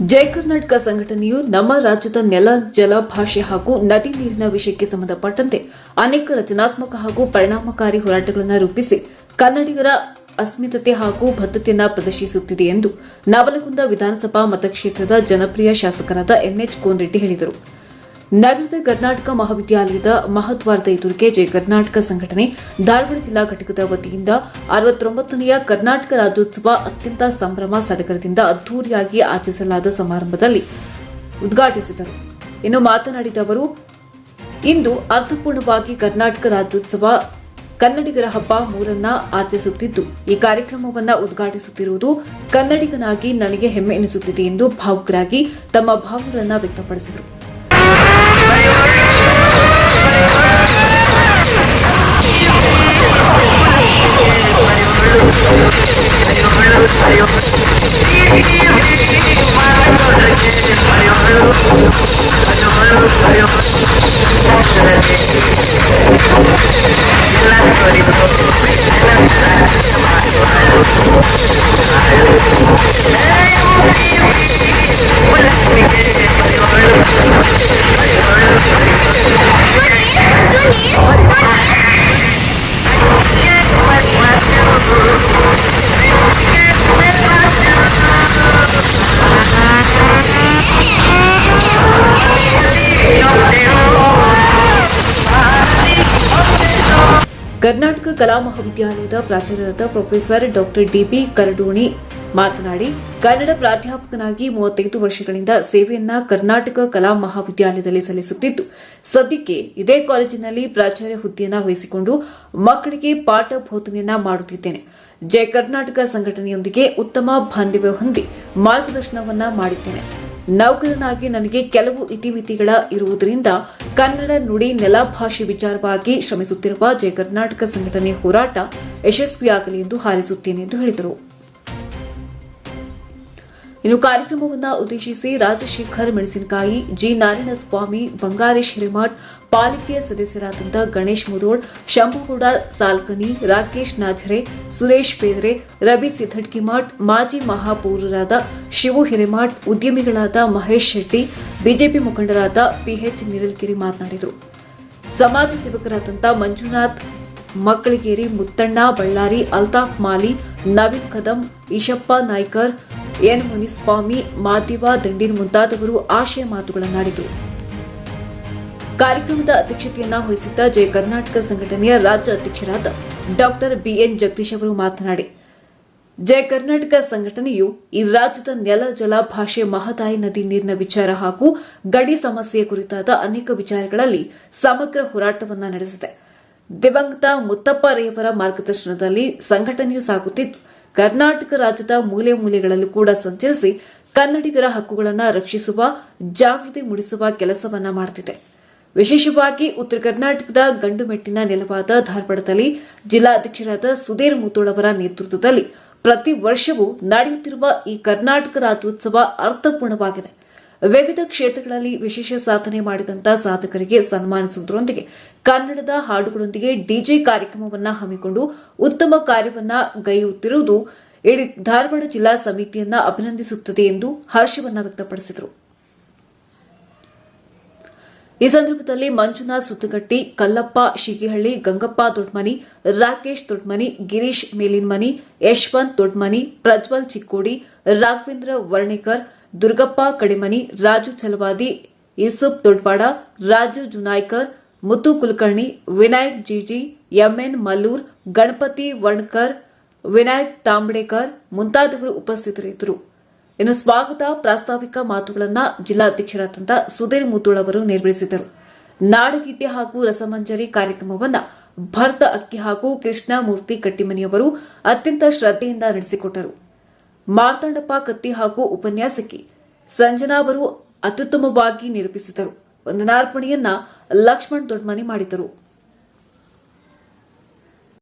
ಜಯ ಕರ್ನಾಟಕ ಸಂಘಟನೆಯು ನಮ್ಮ ರಾಜ್ಯದ ನೆಲ, ಜಲ, ಭಾಷೆ ಹಾಗೂ ನದಿ ನೀರಿನ ವಿಷಯಕ್ಕೆ ಸಂಬಂಧಪಟ್ಟಂತೆ ಅನೇಕ ರಚನಾತ್ಮಕ ಹಾಗೂ ಪರಿಣಾಮಕಾರಿ ಹೋರಾಟಗಳನ್ನು ರೂಪಿಸಿ ಕನ್ನಡಿಗರ ಅಸ್ಮಿತತೆ ಹಾಗೂ ಬದ್ಧತೆಯನ್ನು ಪ್ರದರ್ಶಿಸುತ್ತಿದೆ ಎಂದು ನವಲಗುಂದ ವಿಧಾನಸಭಾ ಮತಕ್ಷೇತ್ರದ ಜನಪ್ರಿಯ ಶಾಸಕರಾದ ಎನ್ಎಚ್ ಕೋನ್ರೆಡ್ಡಿ ಹೇಳಿದರು. ನಗರದ ಕರ್ನಾಟಕ ಮಹಾವಿದ್ಯಾಲಯದ ಮಹತ್ವಾರ್ಥ ಎದುರಿಗೆ ಜಯ ಕರ್ನಾಟಕ ಸಂಘಟನೆ ಧಾರವಾಡ ಜಿಲ್ಲಾ ಘಟಕದ ವತಿಯಿಂದ ಅರವತ್ತೊಂಬತ್ತನೆಯ ಕರ್ನಾಟಕ ರಾಜ್ಯೋತ್ಸವ ಅತ್ಯಂತ ಸಂಭ್ರಮ ಸಡಗರದಿಂದ ಅದ್ದೂರಿಯಾಗಿ ಆಚರಿಸಲಾದ ಸಮಾರಂಭದಲ್ಲಿ ಉದ್ಘಾಟಿಸಿದರು. ಇನ್ನು ಮಾತನಾಡಿದ ಅವರು, ಇಂದು ಅರ್ಥಪೂರ್ಣವಾಗಿ ಕರ್ನಾಟಕ ರಾಜ್ಯೋತ್ಸವ ಕನ್ನಡಿಗರ ಹಬ್ಬ ಮೂರನ್ನ ಆಚರಿಸುತ್ತಿದ್ದು, ಈ ಕಾರ್ಯಕ್ರಮವನ್ನು ಉದ್ಘಾಟಿಸುತ್ತಿರುವುದು ಕನ್ನಡಿಗನಾಗಿ ನನಗೆ ಹೆಮ್ಮೆ ಎನಿಸುತ್ತಿದೆ ಎಂದು ಭಾವುಕರಾಗಿ ತಮ್ಮ ಭಾವನೆಗಳನ್ನು ವ್ಯಕ್ತಪಡಿಸಿದರು. ಕರ್ನಾಟಕ ಕಲಾ ಮಹಾವಿದ್ಯಾಲಯದ ಪ್ರಾಚಾರ್ಯರಾದ ಪ್ರೊಫೆಸರ್ ಡಾಕ್ಟರ್ ಡಿಬಿ ಕರಡೋಣಿ ಮಾತನಾಡಿ, ಕನ್ನಡ ಪ್ರಾಧ್ಯಾಪಕನಾಗಿ ಮೂವತ್ತೈದು ವರ್ಷಗಳಿಂದ ಸೇವೆಯನ್ನ ಕರ್ನಾಟಕ ಕಲಾ ಮಹಾವಿದ್ಯಾಲಯದಲ್ಲಿ ಸಲ್ಲಿಸುತ್ತಿದ್ದು, ಸದ್ಯಕ್ಕೆ ಇದೇ ಕಾಲೇಜಿನಲ್ಲಿ ಪ್ರಾಚಾರ್ಯ ಹುದ್ದೆಯನ್ನ ವಹಿಸಿಕೊಂಡು ಮಕ್ಕಳಿಗೆ ಪಾಠ ಬೋಧನೆಯನ್ನ ಮಾಡುತ್ತಿದ್ದೇನೆ. ಜಯ ಕರ್ನಾಟಕ ಸಂಘಟನೆಯೊಂದಿಗೆ ಉತ್ತಮ ಬಾಂಧವ್ಯ ಹೊಂದಿ ಮಾರ್ಗದರ್ಶನವನ್ನ ಮಾಡಿದ್ದೇನೆ. ನೌಕರನಾಗಿ ನನಗೆ ಕೆಲವು ಇತಿಮಿತಿಗಳ ಇರುವುದರಿಂದ ಕನ್ನಡ ನುಡಿ ನೆಲ ಭಾಷೆ ವಿಚಾರವಾಗಿ ಶ್ರಮಿಸುತ್ತಿರುವ ಜಯ ಕರ್ನಾಟಕ ಸಂಘಟನೆ ಹೋರಾಟ ಯಶಸ್ವಿಯಾಗಲಿ ಎಂದು ಹಾರೈಸುತ್ತೇನೆ ಎಂದು ಹೇಳಿದರು. ಇನ್ನು ಕಾರ್ಯಕ್ರಮವನ್ನು ಉದ್ದೇಶಿಸಿ ರಾಜಶೇಖರ್ ಮೆಣಸಿನಕಾಯಿ, ಜಿ. ನಾರಾಯಣಸ್ವಾಮಿ, ಬಂಗಾರೇಶ್ ಹಿರೇಮಠ್ ಪಾಲಿಕೆಯ ಸದಸ್ಯರಾದಂಥ ಗಣೇಶ್ ಮುದೋಳ್, ಶಂಭುಗೌಡ ಸಾಲ್ಕನಿ, ರಾಕೇಶ್ ನಾಜರೆ, ಸುರೇಶ್ ಬೇದ್ರೆ ರವಿ ಸಿದ್ದಡ್ಕಿಮಠ್ ಮಾಜಿ ಮಹಾಪೌರರಾದ ಶಿವು ಹಿರೇಮಠ್, ಉದ್ಯಮಿಗಳಾದ ಮಹೇಶ್ ಶೆಟ್ಟಿ, ಬಿಜೆಪಿ ಮುಖಂಡರಾದ ಪಿಎಚ್ ನಿರಲ್ಗಿರಿ ಮಾತನಾಡಿದರು. ಸಮಾಜ ಸೇವಕರಾದಂಥ ಮಂಜುನಾಥ್, ಮಕ್ಕಳಿಗೇರಿ ಮುತ್ತಣ್ಣ, ಬಳ್ಳಾರಿ, ಅಲ್ತಾಫ್ ಮಾಲಿ, ನವೀನ್ ಕದಂ, ಈಶಪ್ಪ ನಾಯ್ಕರ್ ಎನ್ ಮುನಿಸ್ವಾಮಿ ಮಾದಿವ ದಂಡಿನ್ ಮುಂತಾದವರು ಆಶಯ ಮಾತುಗಳನ್ನಾಡಿದರು. ಕಾರ್ಯಕ್ರಮದ ಅಧ್ಯಕ್ಷತೆಯನ್ನ ವಹಿಸಿದ್ದ ಜಯ ಕರ್ನಾಟಕ ಸಂಘಟನೆಯ ರಾಜ್ಯ ಅಧ್ಯಕ್ಷರಾದ ಡಾಕ್ಟರ್ ಬಿಎನ್ ಜಗದೀಶ್ ಅವರು ಮಾತನಾಡಿ, ಜಯ ಕರ್ನಾಟಕ ಸಂಘಟನೆಯು ಈ ರಾಜ್ಯದ ನೆಲ ಜಲ ಭಾಷೆ ಮಹದಾಯಿ ನದಿ ನೀರಿನ ವಿಚಾರ ಹಾಗೂ ಗಡಿ ಸಮಸ್ಯೆಯ ಕುರಿತಾದ ಅನೇಕ ವಿಚಾರಗಳಲ್ಲಿ ಸಮಗ್ರ ಹೋರಾಟವನ್ನು ನಡೆಸಿದೆ. ದಿವಂಗತ ಮುತ್ತಪ್ಪ ರೇವರ ಮಾರ್ಗದರ್ಶನದಲ್ಲಿ ಸಂಘಟನೆಯು ಸಾಗುತ್ತಿದ್ದು ಕರ್ನಾಟಕ ರಾಜ್ಯದ ಮೂಲೆ ಮೂಲೆಗಳಲ್ಲೂ ಕೂಡ ಸಂಚರಿಸಿ ಕನ್ನಡಿಗರ ಹಕ್ಕುಗಳನ್ನು ರಕ್ಷಿಸುವ, ಜಾಗೃತಿ ಮೂಡಿಸುವ ಕೆಲಸವನ್ನ ಮಾಡುತ್ತಿದೆ ವಿಶೇಷವಾಗಿ ಉತ್ತರ ಕರ್ನಾಟಕದ ಗಂಡುಮೆಟ್ಟಿನ ನೆಲವಾದ ಧಾರವಾಡದಲ್ಲಿ ಜಿಲ್ಲಾಧ್ಯಕ್ಷರಾದ ಸುಧೀರ್ ಮುತೋಳವರ ನೇತೃತ್ವದಲ್ಲಿ ಪ್ರತಿ ವರ್ಷವೂ ನಡೆಯುತ್ತಿರುವ ಈ ಕರ್ನಾಟಕ ರಾಜ್ಯೋತ್ಸವ ಅರ್ಥಪೂರ್ಣವಾಗಿದೆ. ವಿವಿಧ ಕ್ಷೇತ್ರಗಳಲ್ಲಿ ವಿಶೇಷ ಸಾಧನೆ ಮಾಡಿದಂತಹ ಸಾಧಕರಿಗೆ ಸನ್ಮಾನಿಸುವುದರೊಂದಿಗೆ ಕನ್ನಡದ ಹಾಡುಗಳೊಂದಿಗೆ ಡಿಜೆ ಕಾರ್ಯಕ್ರಮವನ್ನು ಹಮ್ಮಿಕೊಂಡು ಉತ್ತಮ ಕಾರ್ಯವನ್ನ ಗೈಯುತ್ತಿರುವುದು ಧಾರವಾಡ ಜಿಲ್ಲಾ ಸಮಿತಿಯನ್ನ ಅಭಿನಂದಿಸುತ್ತದೆ ಎಂದು ಹರ್ಷವನ್ನ ವ್ಯಕ್ತಪಡಿಸಿದರು. ಈ ಸಂದರ್ಭದಲ್ಲಿ ಮಂಜುನಾಥ್ ಸುತ್ತಗಟ್ಟಿ, ಕಲ್ಲಪ್ಪ, ಶಿಗಿಹಳ್ಳಿ, ಗಂಗಪ್ಪ ದೊಡ್ಮನಿ, ರಾಕೇಶ್ ದೊಡ್ಮನಿ, ಗಿರೀಶ್ ಮೇಲಿನ್ಮನಿ, ಯಶವಂತ್ ದೊಡ್ಮನಿ, ಪ್ರಜ್ವಲ್ ಚಿಕ್ಕೋಡಿ, ರಾಘವೇಂದ್ರ ವರ್ಣೇಕರ್ ದುರ್ಗಪ್ಪ, ಕಡಿಮನಿ, ರಾಜು ಚಲವಾದಿ, ಯೂಸುಫ್ ದೊಡ್ಪಾಡ ರಾಜು ಜುನಾಯ್ಕರ್, ಮುತ್ತು ಕುಲಕರ್ಣಿ, ವಿನಾಯಕ್ ಜಿಜಿ, ಎಂಎನ್ ಮಲ್ಲೂರ್, ಗಣಪತಿ ವರ್ಣಕರ್, ವಿನಾಯಕ್ ತಾಂಬಡೇಕರ್ ಮುಂತಾದವರು ಉಪಸ್ಥಿತರಿದ್ದರು. ಇನ್ನು ಸ್ವಾಗತ, ಪ್ರಾಸ್ತಾವಿಕ ಮಾತುಗಳನ್ನು ಜಿಲ್ಲಾಧ್ಯಕ್ಷರಾದಂಥ ಸುಧೀರ್ ಮುತ್ತೂಳ್ ಅವರು ನಿರ್ವಹಿಸಿದರು. ನಾಡಗೀತೆ ಹಾಗೂ ರಸಮಂಜರಿ ಕಾರ್ಯಕ್ರಮವನ್ನು ಭರತ ಅಕ್ಕಿ ಹಾಗೂ ಕೃಷ್ಣಮೂರ್ತಿ ಕಟ್ಟಿಮನಿಯವರು ಅತ್ಯಂತ ಶ್ರದ್ಧೆಯಿಂದ ನಡೆಸಿಕೊಟ್ಟರು. ಮಾರ್ತಾಂಡಪ್ಪ ಕತ್ತಿ ಹಾಗೂ ಉಪನ್ಯಾಸಕಿ ಸಂಜನಾ ಅವರು ಅತ್ಯುತ್ತಮವಾಗಿ ನಿರೂಪಿಸಿದರು. ವಂದನಾರ್ಪಣೆಯನ್ನ ಲಕ್ಷ್ಮಣ್ ದೊಡ್ಮನಿ ಮಾಡಿದರು